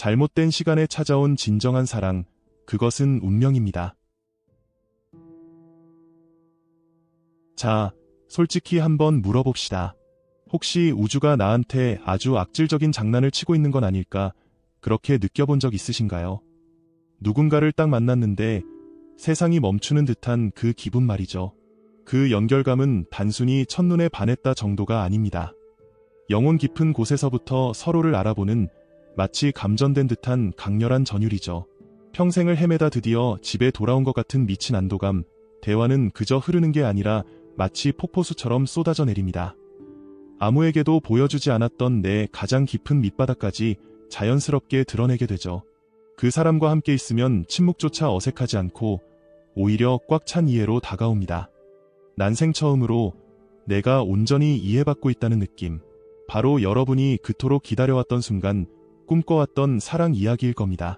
잘못된 시간에 찾아온 진정한 사랑, 그것은 운명입니다. 자, 솔직히 한번 물어봅시다. 혹시 우주가 나한테 아주 악질적인 장난을 치고 있는 건 아닐까? 그렇게 느껴본 적 있으신가요? 누군가를 딱 만났는데 세상이 멈추는 듯한 그 기분 말이죠. 그 연결감은 단순히 첫눈에 반했다 정도가 아닙니다. 영혼 깊은 곳에서부터 서로를 알아보는 마치 감전된 듯한 강렬한 전율이죠. 평생을 헤매다 드디어 집에 돌아온 것 같은 미친 안도감, 대화는 그저 흐르는 게 아니라 마치 폭포수처럼 쏟아져 내립니다. 아무에게도 보여주지 않았던 내 가장 깊은 밑바닥까지 자연스럽게 드러내게 되죠. 그 사람과 함께 있으면 침묵조차 어색하지 않고 오히려 꽉 찬 이해로 다가옵니다. 난생 처음으로 내가 온전히 이해받고 있다는 느낌. 바로 여러분이 그토록 기다려왔던 순간 꿈꿔왔던 사랑 이야기일 겁니다.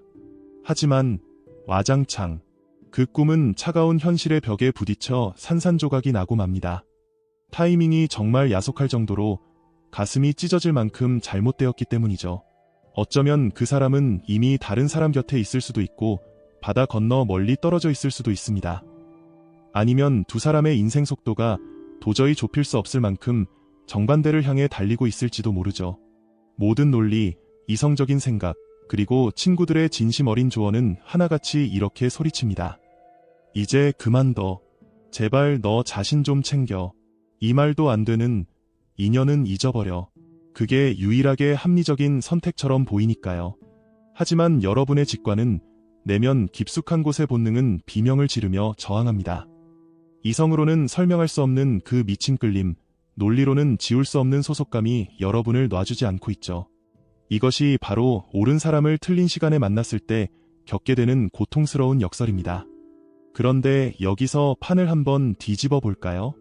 하지만 와장창 그 꿈은 차가운 현실의 벽에 부딪혀 산산조각이 나고 맙니다. 타이밍이 정말 야속할 정도로 가슴이 찢어질 만큼 잘못되었기 때문이죠. 어쩌면 그 사람은 이미 다른 사람 곁에 있을 수도 있고 바다 건너 멀리 떨어져 있을 수도 있습니다. 아니면 두 사람의 인생 속도가 도저히 좁힐 수 없을 만큼 정반대를 향해 달리고 있을지도 모르죠. 모든 논리, 이성적인 생각, 그리고 친구들의 진심 어린 조언은 하나같이 이렇게 소리칩니다. 이제 그만 둬. 제발 너 자신 좀 챙겨. 이 말도 안 되는 인연은 잊어버려. 그게 유일하게 합리적인 선택처럼 보이니까요. 하지만 여러분의 직관은 내면 깊숙한 곳의 본능은 비명을 지르며 저항합니다. 이성으로는 설명할 수 없는 그 미친 끌림, 논리로는 지울 수 없는 소속감이 여러분을 놔주지 않고 있죠. 이것이 바로 옳은 사람을 틀린 시간에 만났을 때 겪게 되는 고통스러운 역설입니다. 그런데 여기서 판을 한번 뒤집어 볼까요?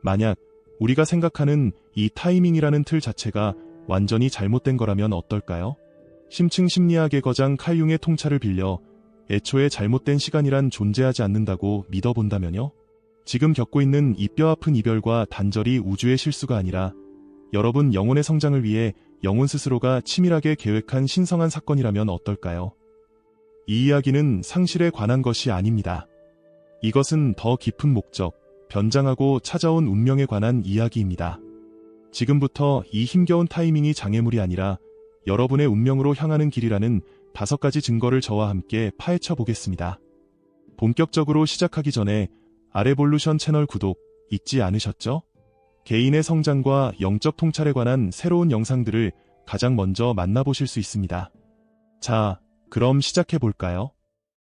만약 우리가 생각하는 이 타이밍이라는 틀 자체가 완전히 잘못된 거라면 어떨까요? 심층 심리학의 거장 칼융의 통찰을 빌려 애초에 잘못된 시간이란 존재하지 않는다고 믿어본다면요? 지금 겪고 있는 이 뼈아픈 이별과 단절이 우주의 실수가 아니라 여러분 영혼의 성장을 위해 영혼 스스로가 치밀하게 계획한 신성한 사건이라면 어떨까요? 이 이야기는 상실에 관한 것이 아닙니다. 이것은 더 깊은 목적, 변장하고 찾아온 운명에 관한 이야기입니다. 지금부터 이 힘겨운 타이밍이 장애물이 아니라 여러분의 운명으로 향하는 길이라는 다섯 가지 증거를 저와 함께 파헤쳐 보겠습니다. 본격적으로 시작하기 전에 아레볼루션 채널 구독 잊지 않으셨죠? 개인의 성장과 영적 통찰에 관한 새로운 영상들을 가장 먼저 만나보실 수 있습니다. 자, 그럼 시작해 볼까요?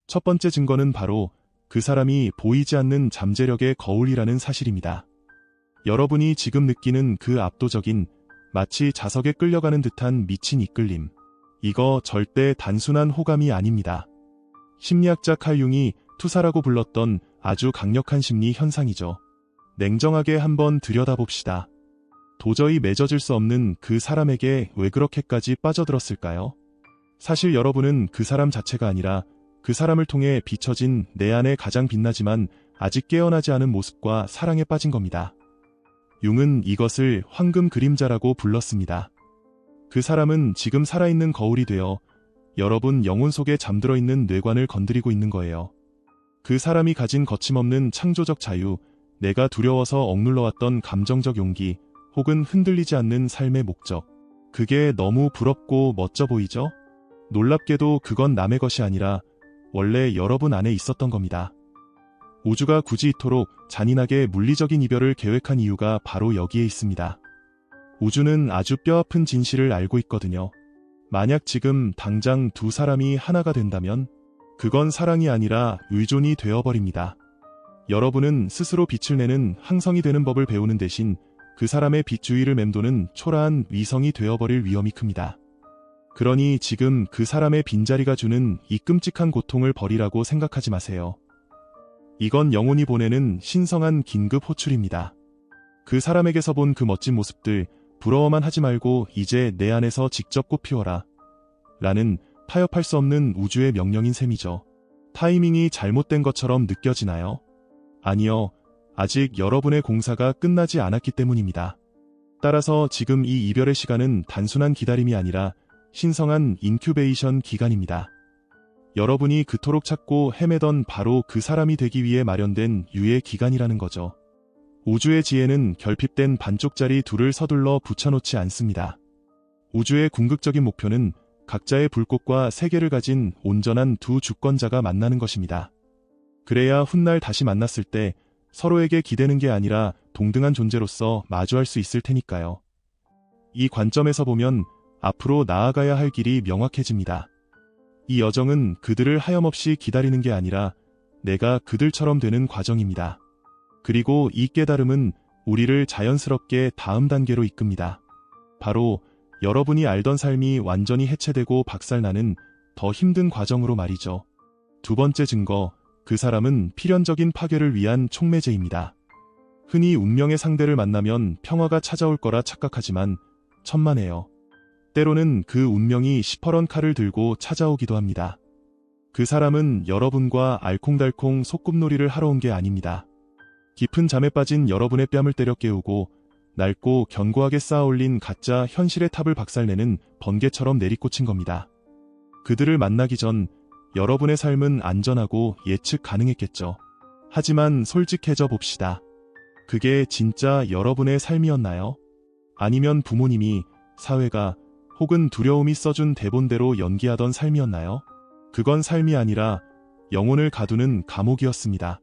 첫 번째 증거는 바로 그 사람이 보이지 않는 잠재력의 거울이라는 사실입니다. 여러분이 지금 느끼는 그 압도적인 마치 자석에 끌려가는 듯한 미친 이끌림. 이거 절대 단순한 호감이 아닙니다. 심리학자 칼융이 투사라고 불렀던 아주 강력한 심리 현상이죠. 냉정하게 한번 들여다봅시다. 도저히 맺어질 수 없는 그 사람에게 왜 그렇게까지 빠져들었을까요? 사실 여러분은 그 사람 자체가 아니라 그 사람을 통해 비춰진 내 안에 가장 빛나지만 아직 깨어나지 않은 모습과 사랑에 빠진 겁니다. 융은 이것을 황금 그림자라고 불렀습니다. 그 사람은 지금 살아있는 거울이 되어 여러분 영혼 속에 잠들어 있는 뇌관을 건드리고 있는 거예요. 그 사람이 가진 거침없는 창조적 자유, 내가 두려워서 억눌러왔던 감정적 용기, 혹은 흔들리지 않는 삶의 목적. 그게 너무 부럽고 멋져 보이죠? 놀랍게도 그건 남의 것이 아니라 원래 여러분 안에 있었던 겁니다. 우주가 굳이 이토록 잔인하게 물리적인 이별을 계획한 이유가 바로 여기에 있습니다. 우주는 아주 뼈아픈 진실을 알고 있거든요. 만약 지금 당장 두 사람이 하나가 된다면 그건 사랑이 아니라 의존이 되어버립니다. 여러분은 스스로 빛을 내는 항성이 되는 법을 배우는 대신 그 사람의 빛 주위를 맴도는 초라한 위성이 되어버릴 위험이 큽니다. 그러니 지금 그 사람의 빈자리가 주는 이 끔찍한 고통을 버리라고 생각하지 마세요. 이건 영혼이 보내는 신성한 긴급 호출입니다. 그 사람에게서 본 그 멋진 모습들 부러워만 하지 말고 이제 내 안에서 직접 꽃피워라. 라는 타협할 수 없는 우주의 명령인 셈이죠. 타이밍이 잘못된 것처럼 느껴지나요? 아니요. 아직 여러분의 공사가 끝나지 않았기 때문입니다. 따라서 지금 이 이별의 시간은 단순한 기다림이 아니라 신성한 인큐베이션 기간입니다. 여러분이 그토록 찾고 헤매던 바로 그 사람이 되기 위해 마련된 유예 기간이라는 거죠. 우주의 지혜는 결핍된 반쪽짜리 둘을 서둘러 붙여놓지 않습니다. 우주의 궁극적인 목표는 각자의 불꽃과 세계를 가진 온전한 두 주권자가 만나는 것입니다. 그래야 훗날 다시 만났을 때 서로에게 기대는 게 아니라 동등한 존재로서 마주할 수 있을 테니까요. 이 관점에서 보면 앞으로 나아가야 할 길이 명확해집니다. 이 여정은 그들을 하염없이 기다리는 게 아니라 내가 그들처럼 되는 과정입니다. 그리고 이 깨달음은 우리를 자연스럽게 다음 단계로 이끕니다. 바로 여러분이 알던 삶이 완전히 해체되고 박살나는 더 힘든 과정으로 말이죠. 두 번째 증거, 그 사람은 필연적인 파괴를 위한 촉매제입니다. 흔히 운명의 상대를 만나면 평화가 찾아올 거라 착각하지만 천만에요. 때로는 그 운명이 시퍼런 칼을 들고 찾아오기도 합니다. 그 사람은 여러분과 알콩달콩 소꿉놀이를 하러 온 게 아닙니다. 깊은 잠에 빠진 여러분의 뺨을 때려 깨우고 낡고 견고하게 쌓아올린 가짜 현실의 탑을 박살내는 번개처럼 내리꽂힌 겁니다. 그들을 만나기 전 여러분의 삶은 안전하고 예측 가능했겠죠. 하지만 솔직해져 봅시다. 그게 진짜 여러분의 삶이었나요? 아니면 부모님이, 사회가, 혹은 두려움이 써준 대본대로 연기하던 삶이었나요? 그건 삶이 아니라 영혼을 가두는 감옥이었습니다.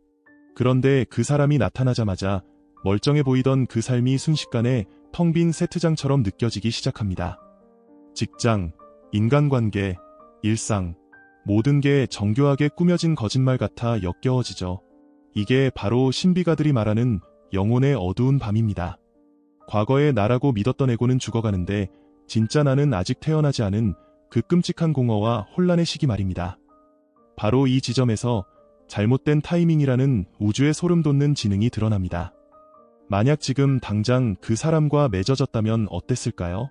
그런데 그 사람이 나타나자마자 멀쩡해 보이던 그 삶이 순식간에 텅 빈 세트장처럼 느껴지기 시작합니다. 직장, 인간관계, 일상, 모든 게 정교하게 꾸며진 거짓말 같아 역겨워지죠. 이게 바로 신비가들이 말하는 영혼의 어두운 밤입니다. 과거에 나라고 믿었던 에고는 죽어가는데 진짜 나는 아직 태어나지 않은 그 끔찍한 공허와 혼란의 시기 말입니다. 바로 이 지점에서 잘못된 타이밍이라는 우주의 소름 돋는 지능이 드러납니다. 만약 지금 당장 그 사람과 맺어졌다면 어땠을까요?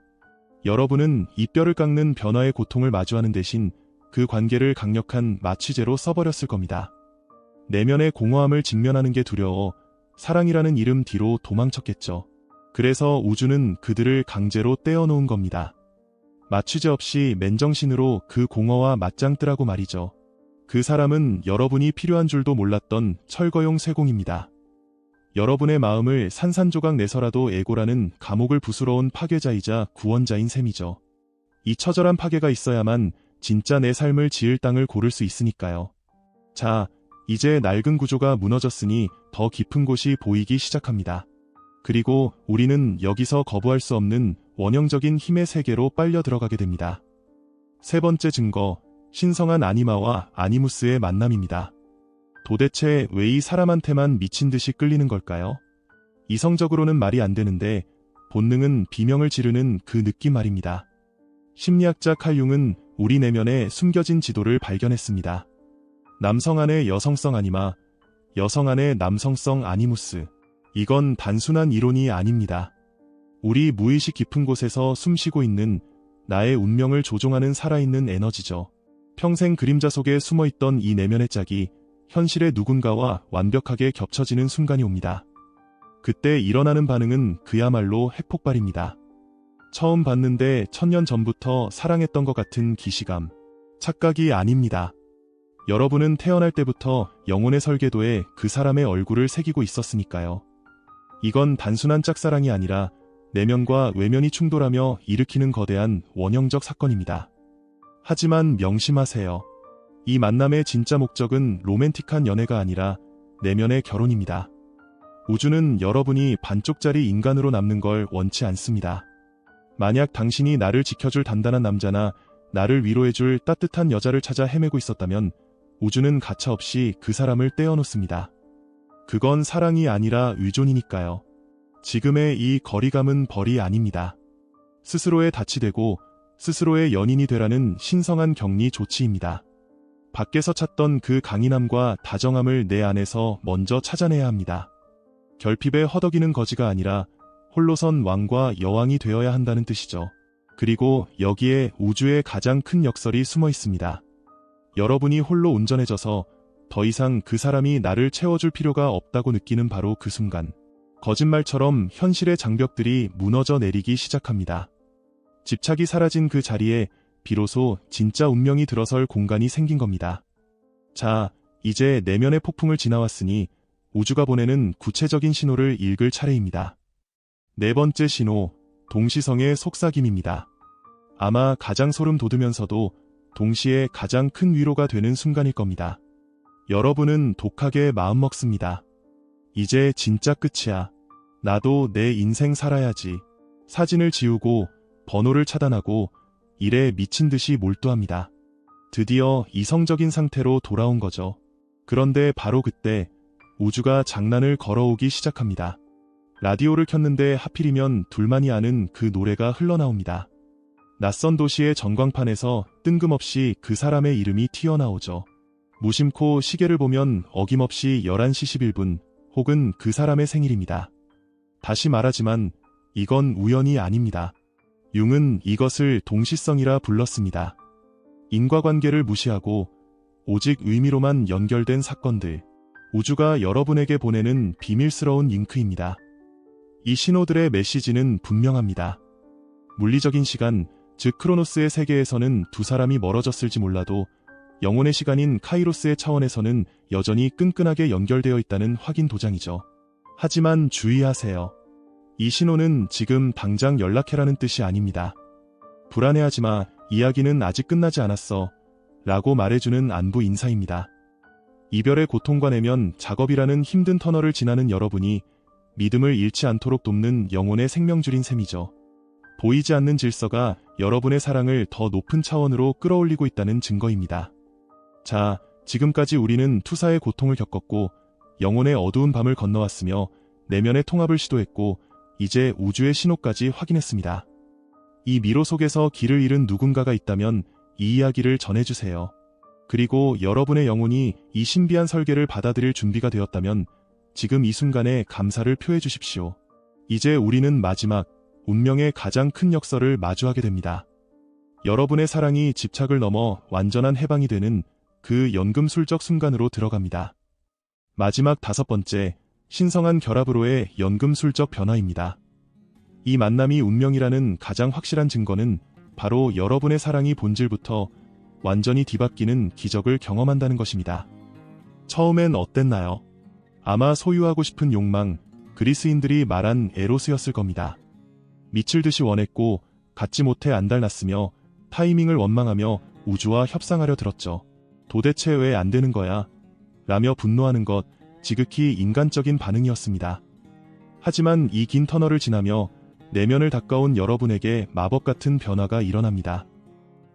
여러분은 이 뼈를 깎는 변화의 고통을 마주하는 대신 그 관계를 강력한 마취제로 써버렸을 겁니다. 내면의 공허함을 직면하는 게 두려워 사랑이라는 이름 뒤로 도망쳤겠죠. 그래서 우주는 그들을 강제로 떼어놓은 겁니다. 마취제 없이 맨정신으로 그 공허와 맞짱뜨라고 말이죠. 그 사람은 여러분이 필요한 줄도 몰랐던 철거용 쇠공입니다. 여러분의 마음을 산산조각 내서라도 애고라는 감옥을 부수러온 파괴자이자 구원자인 셈이죠. 이 처절한 파괴가 있어야만 진짜 내 삶을 지을 땅을 고를 수 있으니까요. 자, 이제 낡은 구조가 무너졌으니 더 깊은 곳이 보이기 시작합니다. 그리고 우리는 여기서 거부할 수 없는 원형적인 힘의 세계로 빨려 들어가게 됩니다. 세 번째 증거, 신성한 아니마와 아니무스의 만남입니다. 도대체 왜 이 사람한테만 미친 듯이 끌리는 걸까요? 이성적으로는 말이 안 되는데 본능은 비명을 지르는 그 느낌 말입니다. 심리학자 칼융은 우리 내면에 숨겨진 지도를 발견했습니다. 남성 안의 여성성 아니마, 여성 안의 남성성 아니무스. 이건 단순한 이론이 아닙니다. 우리 무의식 깊은 곳에서 숨쉬고 있는 나의 운명을 조종하는 살아있는 에너지죠. 평생 그림자 속에 숨어있던 이 내면의 짝이 현실의 누군가와 완벽하게 겹쳐지는 순간이 옵니다. 그때 일어나는 반응은 그야말로 핵폭발입니다. 처음 봤는데 천년 전부터 사랑했던 것 같은 기시감. 착각이 아닙니다. 여러분은 태어날 때부터 영혼의 설계도에 그 사람의 얼굴을 새기고 있었으니까요. 이건 단순한 짝사랑이 아니라 내면과 외면이 충돌하며 일으키는 거대한 원형적 사건입니다. 하지만 명심하세요. 이 만남의 진짜 목적은 로맨틱한 연애가 아니라 내면의 결혼입니다. 우주는 여러분이 반쪽짜리 인간으로 남는 걸 원치 않습니다. 만약 당신이 나를 지켜줄 단단한 남자나 나를 위로해줄 따뜻한 여자를 찾아 헤매고 있었다면 우주는 가차없이 그 사람을 떼어놓습니다. 그건 사랑이 아니라 의존이니까요. 지금의 이 거리감은 벌이 아닙니다. 스스로의 닻이 되고 스스로의 연인이 되라는 신성한 격리 조치입니다. 밖에서 찾던 그 강인함과 다정함을 내 안에서 먼저 찾아내야 합니다. 결핍에 허덕이는 거지가 아니라 홀로선 왕과 여왕이 되어야 한다는 뜻이죠. 그리고 여기에 우주의 가장 큰 역설이 숨어 있습니다. 여러분이 홀로 온전해져서 더 이상 그 사람이 나를 채워줄 필요가 없다고 느끼는 바로 그 순간, 거짓말처럼 현실의 장벽들이 무너져 내리기 시작합니다. 집착이 사라진 그 자리에 비로소 진짜 운명이 들어설 공간이 생긴 겁니다. 자, 이제 내면의 폭풍을 지나왔으니 우주가 보내는 구체적인 신호를 읽을 차례입니다. 네 번째 신호, 동시성의 속삭임입니다. 아마 가장 소름 돋으면서도 동시에 가장 큰 위로가 되는 순간일 겁니다. 여러분은 독하게 마음먹습니다. 이제 진짜 끝이야. 나도 내 인생 살아야지. 사진을 지우고 번호를 차단하고 일에 미친 듯이 몰두합니다. 드디어 이성적인 상태로 돌아온 거죠. 그런데 바로 그때 우주가 장난을 걸어오기 시작합니다. 라디오를 켰는데 하필이면 둘만이 아는 그 노래가 흘러나옵니다. 낯선 도시의 전광판에서 뜬금없이 그 사람의 이름이 튀어나오죠. 무심코 시계를 보면 어김없이 11시 11분 혹은 그 사람의 생일입니다. 다시 말하지만 이건 우연이 아닙니다. 융은 이것을 동시성이라 불렀습니다. 인과관계를 무시하고 오직 의미로만 연결된 사건들. 우주가 여러분에게 보내는 비밀스러운 잉크입니다. 이 신호들의 메시지는 분명합니다. 물리적인 시간, 즉 크로노스의 세계에서는 두 사람이 멀어졌을지 몰라도 영혼의 시간인 카이로스의 차원에서는 여전히 끈끈하게 연결되어 있다는 확인 도장이죠. 하지만 주의하세요. 이 신호는 지금 당장 연락해라는 뜻이 아닙니다. 불안해하지 마, 이야기는 아직 끝나지 않았어. 라고 말해주는 안부 인사입니다. 이별의 고통과 내면 작업이라는 힘든 터널을 지나는 여러분이 믿음을 잃지 않도록 돕는 영혼의 생명줄인 셈이죠. 보이지 않는 질서가 여러분의 사랑을 더 높은 차원으로 끌어올리고 있다는 증거입니다. 자, 지금까지 우리는 투사의 고통을 겪었고 영혼의 어두운 밤을 건너왔으며 내면의 통합을 시도했고 이제 우주의 신호까지 확인했습니다. 이 미로 속에서 길을 잃은 누군가가 있다면 이 이야기를 전해주세요. 그리고 여러분의 영혼이 이 신비한 설계를 받아들일 준비가 되었다면 지금 이 순간에 감사를 표해 주십시오. 이제 우리는 마지막, 운명의 가장 큰 역설을 마주하게 됩니다. 여러분의 사랑이 집착을 넘어 완전한 해방이 되는 그 연금술적 순간으로 들어갑니다. 마지막 다섯 번째, 신성한 결합으로의 연금술적 변화입니다. 이 만남이 운명이라는 가장 확실한 증거는 바로 여러분의 사랑이 본질부터 완전히 뒤바뀌는 기적을 경험한다는 것입니다. 처음엔 어땠나요? 아마 소유하고 싶은 욕망, 그리스인들이 말한 에로스였을 겁니다. 미칠 듯이 원했고 갖지 못해 안달났으며 타이밍을 원망하며 우주와 협상하려 들었죠. 도대체 왜 안 되는 거야? 라며 분노하는 것 지극히 인간적인 반응이었습니다. 하지만 이 긴 터널을 지나며 내면을 닦아온 여러분에게 마법 같은 변화가 일어납니다.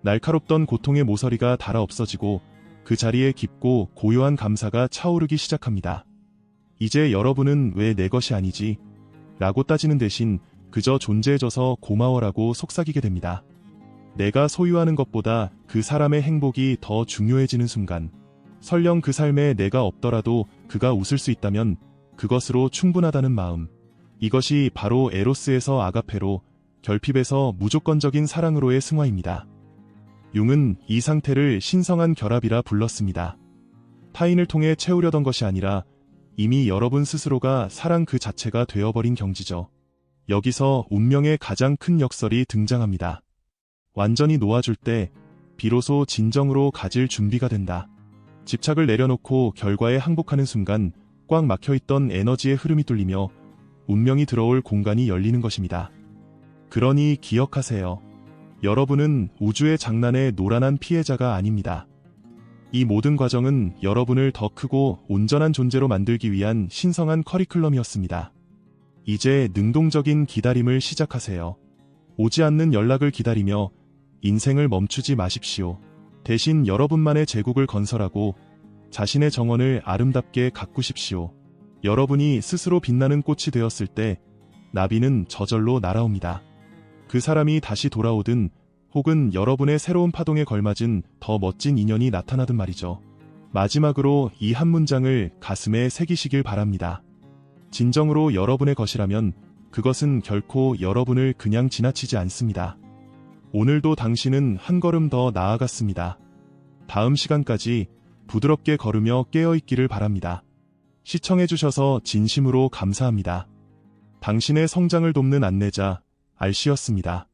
날카롭던 고통의 모서리가 달아 없어지고 그 자리에 깊고 고요한 감사가 차오르기 시작합니다. 이제 여러분은 왜 내 것이 아니지? 라고 따지는 대신 그저 존재해줘서 고마워라고 속삭이게 됩니다. 내가 소유하는 것보다 그 사람의 행복이 더 중요해지는 순간, 설령 그 삶에 내가 없더라도 그가 웃을 수 있다면 그것으로 충분하다는 마음. 이것이 바로 에로스에서 아가페로, 결핍에서 무조건적인 사랑으로의 승화입니다. 융은 이 상태를 신성한 결합이라 불렀습니다. 타인을 통해 채우려던 것이 아니라 이미 여러분 스스로가 사랑 그 자체가 되어버린 경지죠. 여기서 운명의 가장 큰 역설이 등장합니다. 완전히 놓아줄 때 비로소 진정으로 가질 준비가 된다. 집착을 내려놓고 결과에 항복하는 순간 꽉 막혀있던 에너지의 흐름이 뚫리며 운명이 들어올 공간이 열리는 것입니다. 그러니 기억하세요. 여러분은 우주의 장난의 노란한 피해자가 아닙니다. 이 모든 과정은 여러분을 더 크고 온전한 존재로 만들기 위한 신성한 커리큘럼이었습니다. 이제 능동적인 기다림을 시작하세요. 오지 않는 연락을 기다리며 인생을 멈추지 마십시오. 대신 여러분만의 제국을 건설하고 자신의 정원을 아름답게 가꾸십시오. 여러분이 스스로 빛나는 꽃이 되었을 때 나비는 저절로 날아옵니다. 그 사람이 다시 돌아오든 혹은 여러분의 새로운 파동에 걸맞은 더 멋진 인연이 나타나든 말이죠. 마지막으로 이 한 문장을 가슴에 새기시길 바랍니다. 진정으로 여러분의 것이라면 그것은 결코 여러분을 그냥 지나치지 않습니다. 오늘도 당신은 한 걸음 더 나아갔습니다. 다음 시간까지 부드럽게 걸으며 깨어있기를 바랍니다. 시청해주셔서 진심으로 감사합니다. 당신의 성장을 돕는 안내자, 알씨였습니다.